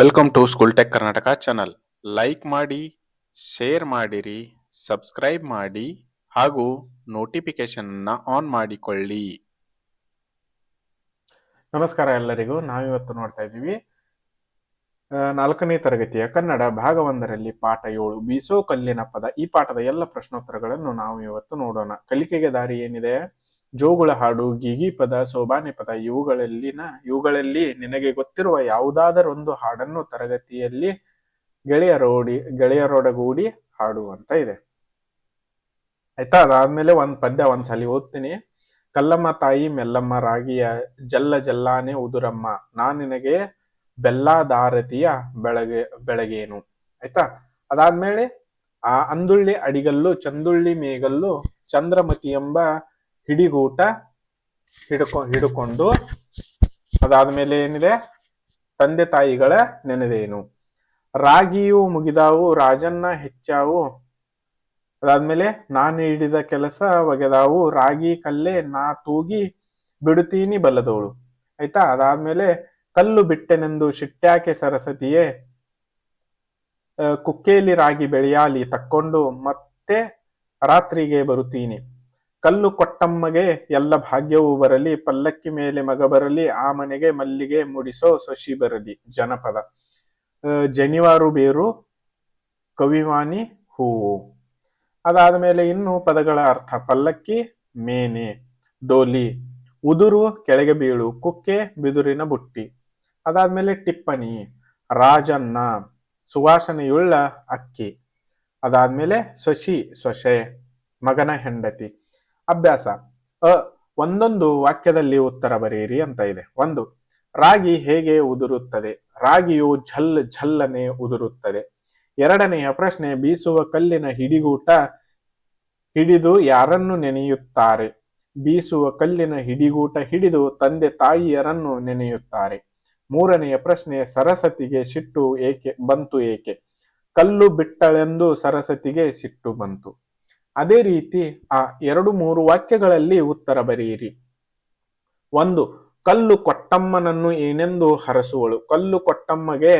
Welcome to school tech Karnataka channel like ಮಾಡಿ share ಮಾಡಿರಿ subscribe ಮಾಡಿ, ಹಾಗೂ ನೋಟಿಫಿಕೇಶನ್ ಆನ್ ಮಾಡಿಕೊಳ್ಳಿ. ನಮಸ್ಕಾರ ಎಲ್ಲರಿಗೂ. ನಾವಿವತ್ತು ನೋಡ್ತಾ ಇದ್ದೀವಿ. ನಾಲ್ಕನೇ ತರಗತಿಯ ಕನ್ನಡ ಭಾಗ ಒಂದರಲ್ಲಿ ಪಾಠ ಏಳು ಬೀಸೋ ಕಲ್ಲಿನ ಪದ. ಈ ಪಾಠದ ಎಲ್ಲ ಪ್ರಶ್ನೋತ್ತರಗಳನ್ನು ನಾವು ಇವತ್ತು ನೋಡೋಣ. ಕಲಿಕೆಗೆ ದಾರಿ ಏನಿದೆ? ಜೋಗುಳ ಹಾಡು, ಗಿಗಿ ಪದ, ಸೋಬಾನೆ ಪದ ಇವುಗಳಲ್ಲಿನ, ಇವುಗಳಲ್ಲಿ ನಿನಗೆ ಗೊತ್ತಿರುವ ಯಾವುದಾದರೊಂದು ಹಾಡನ್ನು ತರಗತಿಯಲ್ಲಿ ಗೆಳೆಯರೋಡಿ, ಗೆಳೆಯರೊಡಗೂಡಿ ಹಾಡು ಅಂತ ಇದೆ. ಆಯ್ತಾ? ಅದಾದ್ಮೇಲೆ ಒಂದ್ ಪದ್ಯ ಒಂದ್ಸಲಿ ಓದ್ತೀನಿ. ಕಲ್ಲಮ್ಮ ತಾಯಿ ಮೆಲ್ಲಮ್ಮ ರಾಗಿಯ ಜಲ್ಲ ಜಲ್ಲಾನೆ ಉದುರಮ್ಮ ನಾ ನಿನಗೆ ಬೆಲ್ಲಾದಾರತಿಯ ಬೆಳಗೆ, ಬೆಳಗೇನು. ಆಯ್ತಾ? ಅದಾದ್ಮೇಲೆ ಆ ಅಂದುಳ್ಳಿ ಅಡಿಗಲ್ಲು, ಚಂದುಳ್ಳಿ ಮೇಗಲ್ಲು, ಚಂದ್ರಮತಿ ಎಂಬ ಹಿಡಿಗೂಟ ಹಿಡ್ಕೊ, ಹಿಡ್ಕೊಂಡು ಅದಾದ್ಮೇಲೆ ಏನಿದೆ? ತಂದೆ ತಾಯಿಗಳ ನೆನೆದೇನು ರಾಗಿಯು ಮುಗಿದಾವು, ರಾಜನ್ನ ಹೆಚ್ಚಾವು. ಅದಾದ್ಮೇಲೆ ನಾನು ಹಿಡಿದ ಕೆಲಸ ಒಗೆದಾವು. ರಾಗಿ ಕಲ್ಲೇ ನಾ ತೂಗಿ ಬಿಡುತ್ತೀನಿ ಬಲ್ಲದೋಳು. ಆಯ್ತಾ? ಅದಾದ್ಮೇಲೆ ಕಲ್ಲು ಬಿಟ್ಟೆನೆಂದು ಶಿಟ್ಟ್ಯಾಕೆ ಸರಸ್ವತಿಯೇ ಕುಕ್ಕೇಲಿ ರಾಗಿ ಬೆಳೆಯಾಲಿ ತಕ್ಕೊಂಡು ಮತ್ತೆ ರಾತ್ರಿಗೆ ಬರುತ್ತೀನಿ. ಕಲ್ಲು ಕೊಟ್ಟಮ್ಮಗೆ ಎಲ್ಲ ಭಾಗ್ಯವೂ ಬರಲಿ, ಪಲ್ಲಕ್ಕಿ ಮೇಲೆ ಮಗ ಬರಲಿ, ಆ ಮನೆಗೆ ಮಲ್ಲಿಗೆ ಮುಡಿಸೋ ಸೊಸಿ ಬರಲಿ, ಜನಪದ. ಜನಿವಾರು ಬೇರು, ಕವಿವಾಣಿ ಹೂವು. ಅದಾದ ಮೇಲೆ ಇನ್ನು ಪದಗಳ ಅರ್ಥ, ಪಲ್ಲಕ್ಕಿ, ಮೇನೆ, ಡೋಲಿ, ಉದುರು, ಕೆಳಗೆ ಬೀಳು, ಕುಕ್ಕೆ, ಬಿದುರಿನ ಬುಟ್ಟಿ. ಅದಾದ್ಮೇಲೆ ಟಿಪ್ಪಣಿ ರಾಜನ್ನ ಸುವಾಸನೆಯುಳ್ಳ ಅಕ್ಕಿ. ಅದಾದ್ಮೇಲೆ ಸೊಸಿ, ಸೊಸೆ, ಮಗನ ಹೆಂಡತಿ. ಅಭ್ಯಾಸ. ಅ, ಒಂದೊಂದು ವಾಕ್ಯದಲ್ಲಿ ಉತ್ತರ ಬರೆಯಿರಿ ಅಂತ ಇದೆ. ಒಂದು, ರಾಗಿ ಹೇಗೆ ಉದುರುತ್ತದೆ? ರಾಗಿಯು ಝಲ್ ಝಲ್ಲನೆ ಉದುರುತ್ತದೆ. ಎರಡನೆಯ ಪ್ರಶ್ನೆ, ಬೀಸುವ ಕಲ್ಲಿನ ಹಿಡಿಗೂಟ ಹಿಡಿದು ಯಾರನ್ನು ನೆನೆಯುತ್ತಾರೆ? ಬೀಸುವ ಕಲ್ಲಿನ ಹಿಡಿಗೂಟ ಹಿಡಿದು ತಂದೆ ತಾಯಿಯರನ್ನು ನೆನೆಯುತ್ತಾರೆ. ಮೂರನೆಯ ಪ್ರಶ್ನೆ ಸರಸ್ವತಿಗೆ ಸಿಟ್ಟು ಏಕೆ ಬಂತು ಏಕೆ? ಕಲ್ಲು ಬಿಟ್ಟಳೆಂದು ಸರಸ್ವತಿಗೆ ಸಿಟ್ಟು ಬಂತು. ಅದೇ ರೀತಿ ಆ ಎರಡು ಮೂರು ವಾಕ್ಯಗಳಲ್ಲಿ ಉತ್ತರ ಬರೆಯಿರಿ. ಒಂದು, ಕಲ್ಲು ಕೊಟ್ಟಮ್ಮನನ್ನು ಏನೆಂದು ಹರಸುವಳು. ಕಲ್ಲು ಕೊಟ್ಟಮ್ಮಗೆ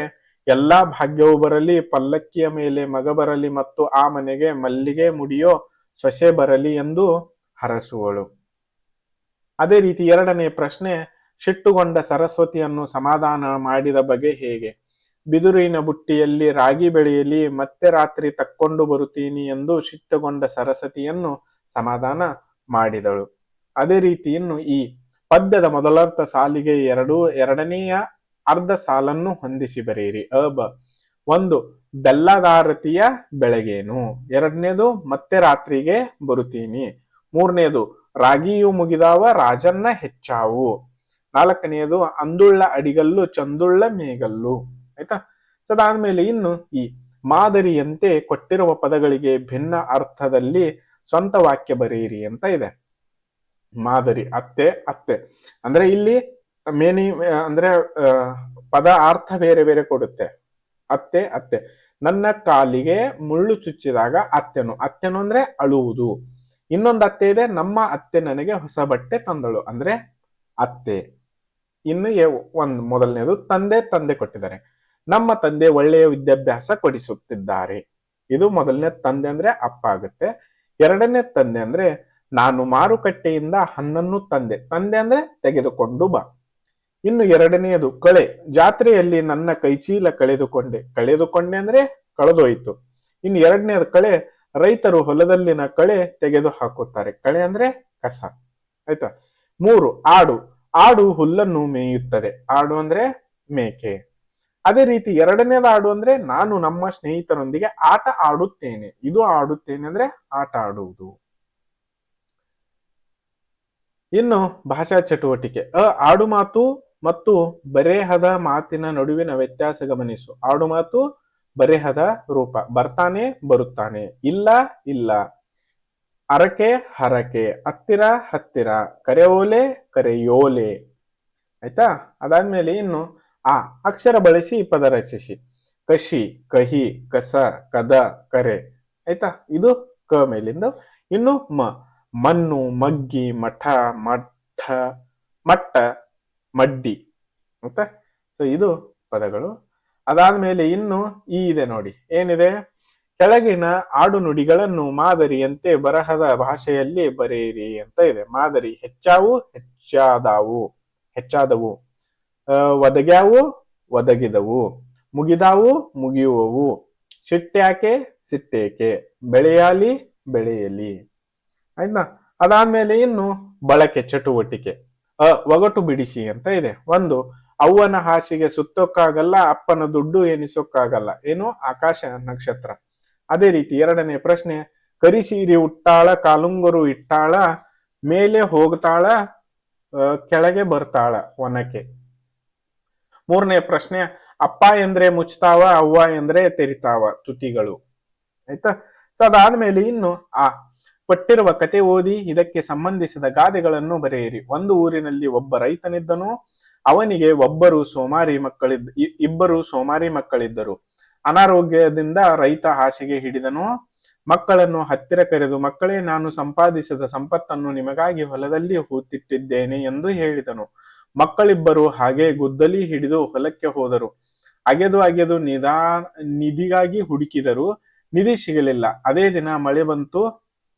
ಎಲ್ಲಾ ಭಾಗ್ಯವು ಬರಲಿ, ಪಲ್ಲಕ್ಕಿಯ ಮೇಲೆ ಮಗ ಬರಲಿ ಮತ್ತು ಆ ಮನೆಗೆ ಮಲ್ಲಿಗೆ ಮುಡಿಯೋ ಸೊಸೆ ಬರಲಿ ಎಂದು ಹರಸುವಳು. ಅದೇ ರೀತಿ ಎರಡನೇ ಪ್ರಶ್ನೆ, ಸಿಟ್ಟುಗೊಂಡ ಸರಸ್ವತಿಯನ್ನು ಸಮಾಧಾನ ಮಾಡಿದ ಬಗೆ ಹೇಗೆ? ಬಿದುರಿನ ಬುಟ್ಟಿಯಲ್ಲಿ ರಾಗಿ ಬೆಳೆಯಲಿ, ಮತ್ತೆ ರಾತ್ರಿ ತಕ್ಕೊಂಡು ಬರುತ್ತೀನಿ ಎಂದು ಸಿಟ್ಟುಗೊಂಡ ಸರಸ್ವತಿಯನ್ನು ಸಮಾಧಾನ ಮಾಡಿದಳು. ಅದೇ ರೀತಿ ಇನ್ನು ಈ ಪದ್ಯದ ಮೊದಲರ್ಥ ಸಾಲಿಗೆ ಎರಡು, ಎರಡನೆಯ ಅರ್ಧ ಸಾಲನ್ನು ಹೊಂದಿಸಿ ಬರೆಯಿರಿ. ಅಬ ಒಂದು, ಬೆಲ್ಲದಾರತಿಯ ಬೆಳಗೇನು? ಎರಡನೇದು, ಮತ್ತೆ ರಾತ್ರಿಗೆ ಬರುತ್ತೀನಿ. ಮೂರನೇದು, ರಾಗಿಯು ಮುಗಿದಾವ ರಾಜನ್ನ ಹೆಚ್ಚಾವು. ನಾಲ್ಕನೆಯದು, ಅಂದುಳ್ಳ ಅಡಿಗಲ್ಲು ಚಂದುಳ್ಳ ಮೇಗಲ್ಲು. ಆಯ್ತಾ? ಸದಾದ್ಮೇಲೆ ಇನ್ನು ಈ ಮಾದರಿಯಂತೆ ಕೊಟ್ಟಿರುವ ಪದಗಳಿಗೆ ಭಿನ್ನ ಅರ್ಥದಲ್ಲಿ ಸ್ವಂತ ವಾಕ್ಯ ಬರೆಯಿರಿ ಅಂತ ಇದೆ. ಮಾದರಿ, ಅತ್ತೆ ಅತ್ತೆ. ಅಂದ್ರೆ ಇಲ್ಲಿ ಮೇನಿ, ಅಂದ್ರೆ ಪದ ಅರ್ಥ ಬೇರೆ ಬೇರೆ ಕೊಡುತ್ತೆ. ಅತ್ತೆ ಅತ್ತೆ. ನನ್ನ ಕಾಲಿಗೆ ಮುಳ್ಳು ಚುಚ್ಚಿದಾಗ ಅತ್ತೆನು. ಅತ್ತೆನು ಅಂದ್ರೆ ಅಳುವುದು. ಇನ್ನೊಂದು ಅತ್ತೆ ಇದೆ, ನಮ್ಮ ಅತ್ತೆ ನನಗೆ ಹೊಸ ಬಟ್ಟೆ ತಂದಳು. ಅಂದ್ರೆ ಅತ್ತೆ. ಇನ್ನು ಒಂದ್, ಮೊದಲನೇದು ತಂದೆ ತಂದೆ ಕೊಟ್ಟಿದ್ದಾರೆ. ನಮ್ಮ ತಂದೆ ಒಳ್ಳೆಯ ವಿದ್ಯಾಭ್ಯಾಸ ಕೊಡಿಸುತ್ತಿದ್ದಾರೆ. ಇದು ಮೊದಲನೇ ತಂದೆ ಅಂದ್ರೆ ಅಪ್ಪ ಆಗುತ್ತೆ. ಎರಡನೇ ತಂದೆ ಅಂದ್ರೆ ನಾನು ಮಾರುಕಟ್ಟೆಯಿಂದ ಹಣ್ಣನ್ನು ತಂದೆ. ತಂದೆ ಅಂದ್ರೆ ತೆಗೆದುಕೊಂಡು ಬಾ. ಇನ್ನು ಎರಡನೆಯದು ಕಳೆ. ಜಾತ್ರೆಯಲ್ಲಿ ನನ್ನ ಕೈಚೀಲ ಕಳೆದುಕೊಂಡೆ. ಕಳೆದುಕೊಂಡೆ ಅಂದ್ರೆ ಕಳೆದೋಯ್ತು. ಇನ್ನು ಎರಡನೇದು ಕಳೆ. ರೈತರು ಹೊಲದಲ್ಲಿನ ಕಳೆ ತೆಗೆದು ಹಾಕುತ್ತಾರೆ. ಕಳೆ ಅಂದ್ರೆ ಕಸ. ಆಯ್ತಾ? ಮೂರು, ಆಡು. ಆಡು ಹುಲ್ಲನ್ನು ಮೇಯುತ್ತದೆ. ಆಡು ಅಂದ್ರೆ ಮೇಕೆ. ಅದೇ ರೀತಿ ಎರಡನೇದು ಆಡು ಅಂದ್ರೆ ನಾನು ನಮ್ಮ ಸ್ನೇಹಿತರೊಂದಿಗೆ ಆಟ ಆಡುತ್ತೇನೆ. ಇದು ಆಡುತ್ತೇನೆ ಅಂದ್ರೆ ಆಟ ಆಡುವುದು. ಇನ್ನು ಭಾಷಾ ಚಟುವಟಿಕೆ. ಅ, ಆಡು ಮಾತು ಮತ್ತು ಬರೆಹದ ಮಾತಿನ ನಡುವಿನ ವ್ಯತ್ಯಾಸ ಗಮನಿಸು. ಆಡು ಮಾತು ಬರೆಹದ ರೂಪ. ಬರ್ತಾನೆ, ಬರುತ್ತಾನೆ. ಇಲ್ಲ ಇಲ್ಲ. ಅರಕೆ, ಹರಕೆ. ಹತ್ತಿರ ಹತ್ತಿರ. ಕರೆಯೋಲೆ ಕರೆಯೋಲೆ. ಆಯ್ತಾ? ಅದಾದ್ಮೇಲೆ ಇನ್ನು ಆ, ಅಕ್ಷರ ಬಳಸಿ ಪದ ರಚಿಸಿ. ಕಶಿ, ಕಹಿ, ಕಸ, ಕದ, ಕರೆ. ಆಯ್ತಾ? ಇದು ಕ ಮೇಲಿಂದ ಇನ್ನು ಮ. ಮಣ್ಣು, ಮಗ್ಗಿ, ಮಠ ಮಠ, ಮಟ್ಟ, ಮಡ್ಡಿ. ಆಯ್ತಾ? ಸೊ ಇದು ಪದಗಳು. ಅದಾದ್ಮೇಲೆ ಇನ್ನು ಈ ಇದೆ ನೋಡಿ. ಏನಿದೆ? ಕೆಳಗಿನ ಆಡು ನುಡಿಗಳನ್ನು ಮಾದರಿಯಂತೆ ಬರಹದ ಭಾಷೆಯಲ್ಲಿ ಬರೆಯಿರಿ ಅಂತ ಇದೆ. ಮಾದರಿ ಹೆಚ್ಚಾವು ಹೆಚ್ಚಾದವು ಹೆಚ್ಚಾದವು. ಒದಗ್ಯಾವು, ಒದಗಿದವು. ಮುಗಿದಾವು, ಮುಗಿಯುವವು. ಸಿಟ್ಟ್ಯಾಕೆ ಸಿಟ್ಟೇಕೆ ಬೆಳೆಯಲಿ ಬೆಳೆಯಲಿ. ಆಯ್ತಾ? ಅದಾದ್ಮೇಲೆ ಇನ್ನು ಬಳಕೆ, ಚಟುವಟಿಕೆ. ಅ ಒಗಟು ಬಿಡಿಸಿ ಅಂತ ಇದೆ. ಒಂದು, ಅವ್ವನ ಹಾಸಿಗೆ ಸುತ್ತೋಕ್ಕಾಗಲ್ಲ, ಅಪ್ಪನ ದುಡ್ಡು ಎನಿಸೋಕ್ಕಾಗಲ್ಲ. ಏನು? ಆಕಾಶ ನಕ್ಷತ್ರ. ಅದೇ ರೀತಿ ಎರಡನೇ ಪ್ರಶ್ನೆ, ಕರಿಸೀರಿ ಉಟ್ಟಾಳ ಕಾಲುಂಗರು ಇಟ್ಟಾಳ, ಮೇಲೆ ಹೋಗ್ತಾಳ ಕೆಳಗೆ ಬರ್ತಾಳ ಒನಕೆ ಮೂರನೇ ಪ್ರಶ್ನೆ, ಅಪ್ಪ ಎಂದ್ರೆ ಮುಚ್ತಾವ, ಅವ್ವ ಎಂದ್ರೆ ತೆರಿತಾವ ತುತಿಗಳು ಆಯ್ತಾ? ಸೊ ಅದಾದ್ಮೇಲೆ ಇನ್ನು, ಆ, ಕೊಟ್ಟಿರುವ ಕತೆ ಓದಿ, ಇದಕ್ಕೆ ಸಂಬಂಧಿಸಿದ ಗಾದೆಗಳನ್ನು ಬರೆಯಿರಿ. ಒಂದು ಊರಿನಲ್ಲಿ ಒಬ್ಬ ರೈತನಿದ್ದನು, ಅವನಿಗೆ ಒಬ್ಬರು ಸೋಮಾರಿ ಮಕ್ಕಳಿದ್ದ ಇಬ್ಬರು ಸೋಮಾರಿ ಮಕ್ಕಳಿದ್ದರು. ಅನಾರೋಗ್ಯದಿಂದ ರೈತ ಹಾಸಿಗೆ ಹಿಡಿದನು, ಮಕ್ಕಳನ್ನು ಹತ್ತಿರ ಕರೆದು, ಮಕ್ಕಳೇ, ನಾನು ಸಂಪಾದಿಸಿದ ಸಂಪತ್ತನ್ನು ನಿಮಗಾಗಿ ಹೊಲದಲ್ಲಿ ಹೂತಿಟ್ಟಿದ್ದೇನೆ ಎಂದು ಹೇಳಿದನು. ಮಕ್ಕಳಿಬ್ಬರು ಹಾಗೆ ಗುದ್ದಲಿ ಹಿಡಿದು ಹೊಲಕ್ಕೆ ಹೋದರು. ಅಗೆದು ಅಗೆದು ನಿಧಾ ನಿಧಿಗಾಗಿ ಹುಡುಕಿದರು. ನಿಧಿ ಸಿಗಲಿಲ್ಲ. ಅದೇ ದಿನ ಮಳೆ ಬಂತು,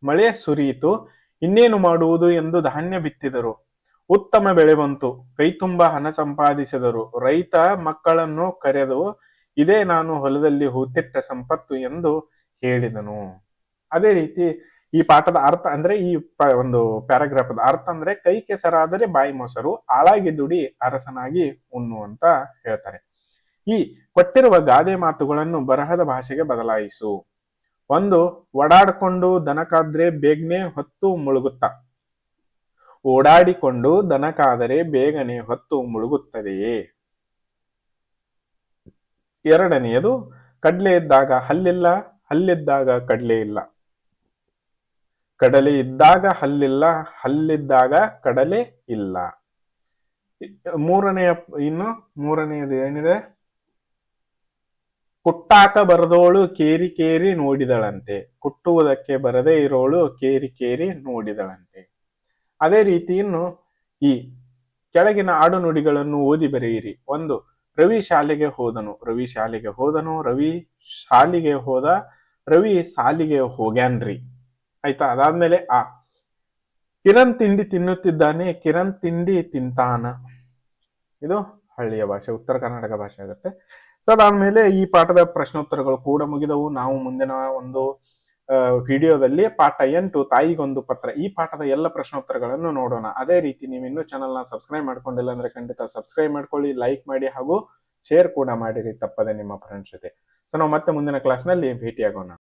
ಮಳೆ ಸುರಿಯಿತು. ಇನ್ನೇನು ಮಾಡುವುದು ಎಂದು ಧಾನ್ಯ ಬಿತ್ತಿದರು. ಉತ್ತಮ ಬೆಳೆ ಬಂತು. ಕೈತುಂಬ ಹಣ ಸಂಪಾದಿಸಿದರು. ರೈತ ಮಕ್ಕಳನ್ನು ಕರೆದು, ಇದೇ ನಾನು ಹೊಲದಲ್ಲಿ ಹೂತಿಟ್ಟ ಸಂಪತ್ತು ಎಂದು ಹೇಳಿದನು. ಅದೇ ರೀತಿ ಈ ಪಾಠದ ಅರ್ಥ ಅಂದ್ರೆ ಈ ಒಂದು ಪ್ಯಾರಾಗ್ರಾಫದ ಅರ್ಥ ಅಂದ್ರೆ ಕೈ ಕೆಸರಾದರೆ ಬಾಯಿ ಮೊಸರು ಆಳಾಗಿ ದುಡಿ ಅರಸನಾಗಿ ಉಣ್ಣು ಅಂತ ಹೇಳ್ತಾರೆ. ಈ ಕೊಟ್ಟಿರುವ ಗಾದೆ ಮಾತುಗಳನ್ನು ಬರಹದ ಭಾಷೆಗೆ ಬದಲಾಯಿಸು. ಒಂದು ಓಡಾಡ್ಕೊಂಡು ದನಕಾದ್ರೆ ಬೇಗನೆ ಹೊತ್ತು ಮುಳುಗುತ್ತ. ಓಡಾಡಿಕೊಂಡು ದನಕಾದರೆ ಬೇಗನೆ ಹೊತ್ತು ಮುಳುಗುತ್ತದೆಯೇ? ಎರಡನೆಯದು, ಕಡ್ಲೆ ಇದ್ದಾಗ ಹಲ್ಲಿಲ್ಲ, ಹಲ್ಲಿದ್ದಾಗ ಕಡ್ಲೆ ಇಲ್ಲ. ಕಡಲೆ ಇದ್ದಾಗ ಹಲ್ಲಿಲ್ಲ, ಹಲ್ಲಿದ್ದಾಗ ಕಡಲೆ ಇಲ್ಲ. ಮೂರನೆಯ ಇನ್ನು ಮೂರನೆಯದು ಏನಿದೆ? ಕುಟ್ಟಾಕ ಬರದೋಳು ಕೇರಿ ಕೇರಿ ನೋಡಿದಳಂತೆ. ಕುಟ್ಟುವುದಕ್ಕೆ ಬರದೇ ಇರೋಳು ಕೇರಿ ಕೇರಿ ನೋಡಿದಳಂತೆ. ಅದೇ ರೀತಿ ಇನ್ನು ಈ ಕೆಳಗಿನ ಆಡು ನುಡಿಗಳನ್ನು ಓದಿ ಬರೆಯಿರಿ. ಒಂದು, ರವಿ ಶಾಲೆಗೆ ಹೋದನು. ರವಿ ಶಾಲೆಗೆ ಹೋದನು. ರವಿ ಶಾಲಿಗೆ ಹೋದ, ರವಿ ಸಾಲಿಗೆ ಹೋಗ್ಯಾನ್ರಿ. ಆಯ್ತಾ? ಅದಾದ್ಮೇಲೆ ಆ. ಕಿರಣ್ ತಿಂಡಿ ತಿನ್ನುತ್ತಿದ್ದಾನೆ, ಕಿರಣ್ ತಿಂಡಿ ತಿಂತಾನ. ಇದು ಹಳ್ಳಿಯ ಭಾಷೆ, ಉತ್ತರ ಕರ್ನಾಟಕ ಭಾಷೆ ಆಗುತ್ತೆ. ಸೊ ಅದಾದ್ಮೇಲೆ ಈ ಪಾಠದ ಪ್ರಶ್ನೋತ್ತರಗಳು ಕೂಡ ಮುಗಿದವು. ನಾವು ಮುಂದಿನ ಒಂದು ವಿಡಿಯೋದಲ್ಲಿ ಪಾಠ ಎಂಟು, ತಾಯಿಗೊಂದು ಪತ್ರ, ಈ ಪಾಠದ ಎಲ್ಲ ಪ್ರಶ್ನೋತ್ತರಗಳನ್ನು ನೋಡೋಣ. ಅದೇ ರೀತಿ ನೀವು ಇನ್ನೂ ಚಾನಲ್ನ ಸಬ್ಸ್ಕ್ರೈಬ್ ಮಾಡ್ಕೊಂಡಿಲ್ಲ ಅಂದ್ರೆ ಖಂಡಿತ ಸಬ್ಸ್ಕ್ರೈಬ್ ಮಾಡ್ಕೊಳ್ಳಿ ಲೈಕ್ ಮಾಡಿ ಹಾಗೂ ಶೇರ್ ಕೂಡ ಮಾಡಿರಿ, ತಪ್ಪದೆ ನಿಮ್ಮ ಫ್ರೆಂಡ್ಸ್ ಜೊತೆ. ಸೊ ನಾವು ಮತ್ತೆ ಮುಂದಿನ ಕ್ಲಾಸ್ನಲ್ಲಿ ಭೇಟಿಯಾಗೋಣ.